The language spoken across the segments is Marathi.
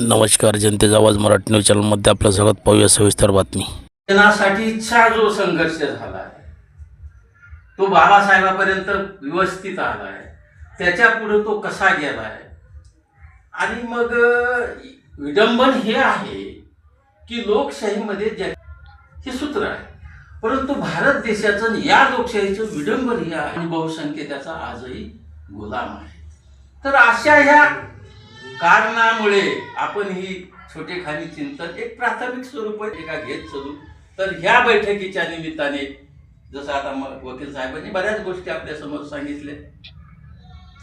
नमस्कार जनतेचा आवाज मराठी न्यूज चॅनलमध्ये आपलं स्वागत. पाहूया सविस्तर बातमी. शिक्षणासाठीचा जो संघर्ष झाला आहे तो बाबासाहेबापर्यंत व्यवस्थित आला आहे. त्याच्या पुढे तो कसा गेला आहे? आणि मग विडंबन हे आहे की लोकशाहीमध्ये ज्या हे सूत्र आहे. परंतु भारत देशाचं या लोकशाहीचं विडंबन हे आहे. आणि बहुसंख्य त्याचा आजही गुलाम आहे. तर अशा ह्या कारणामुळे आपण ही छोटेखानी चिंतन एक प्राथमिक स्वरूप एका घेत चलू. तर ह्या बैठकीच्या निमित्ताने जसं आता मग वकील साहेबांनी बऱ्याच गोष्टी आपल्यासमोर सांगितल्या.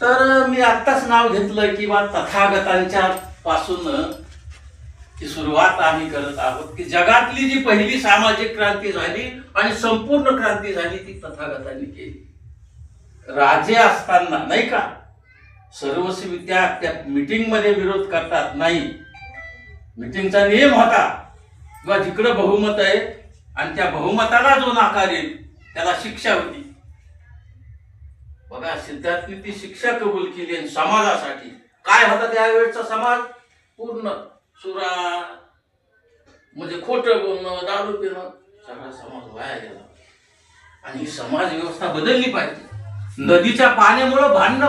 तर मी आत्ताच नाव घेतलं की बा तथागतांच्या पासून ची सुरुवात आम्ही करत आहोत की जगातली जी पहिली सामाजिक क्रांती झाली आणि संपूर्ण क्रांती झाली ती तथागतांनी केली. राजे असताना नाही का? सर्वस्वी त्या त्या मिटिंगमध्ये विरोध करतात नाही. मीटिंगचा नियम होता. किंवा जिकडं बहुमत आहे आणि त्या बहुमताला जो नाकार येईल त्याला शिक्षा होती. बघा सिद्धार्थनी ती शिक्षा कबूल केली आणि समाजासाठी. काय होता त्यावेळेचा समाज? पूर्ण सुरा म्हणजे खोटं बोलणं दारू पिणं सगळा समाज वाया गेला. आणि ही समाज व्यवस्था बदलली पाहिजे. नदीच्या पाण्यामुळं भांडणं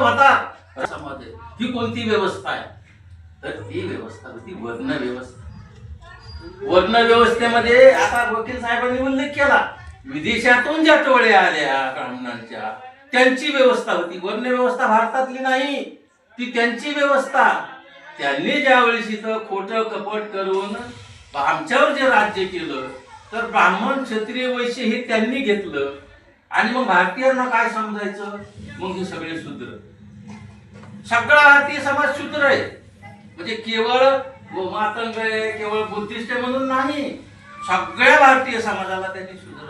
होता मत आहे ही कोणती व्यवस्था आहे? तर ती व्यवस्था होती वर्ण व्यवस्था. वर्ण व्यवस्थेमध्ये आता वकील साहेबांनी उल्लेख केला. विदेशातून ज्या टोळ्या आल्या ब्राह्मणांच्या त्यांची व्यवस्था होती. वर्ण व्यवस्था भारतातली नाही ती त्यांची व्यवस्था. त्यांनी ज्यावेळेस इथं खोटं कपट करून आमच्यावर जे राज्य केलं तर ब्राह्मण क्षत्रिय वैश्य हे त्यांनी घेतलं. आणि मग भारतीयांना काय समजायचं? मग हे सगळे शूद्र सगळा भारतीय समाज शूद्र आहे. म्हणजे केवळ मातंग आहे केवळ बुद्धिस्ट आहे म्हणून नाही सगळ्या भारतीय समाजाला त्यांनी शूद्रता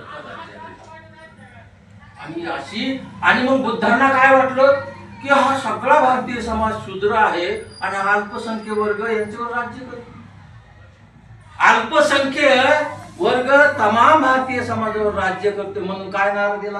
आणि अशी आणि मग बुद्धांना काय वाटलं? की हा सगळा भारतीय समाज शूद्र आहे आणि अल्पसंख्य वर्ग यांच्यावर राज्य करतो अल्पसंख्य वर्ग तमाम भारतीय समाजावर राज्य करते म्हणून काय नारा दिला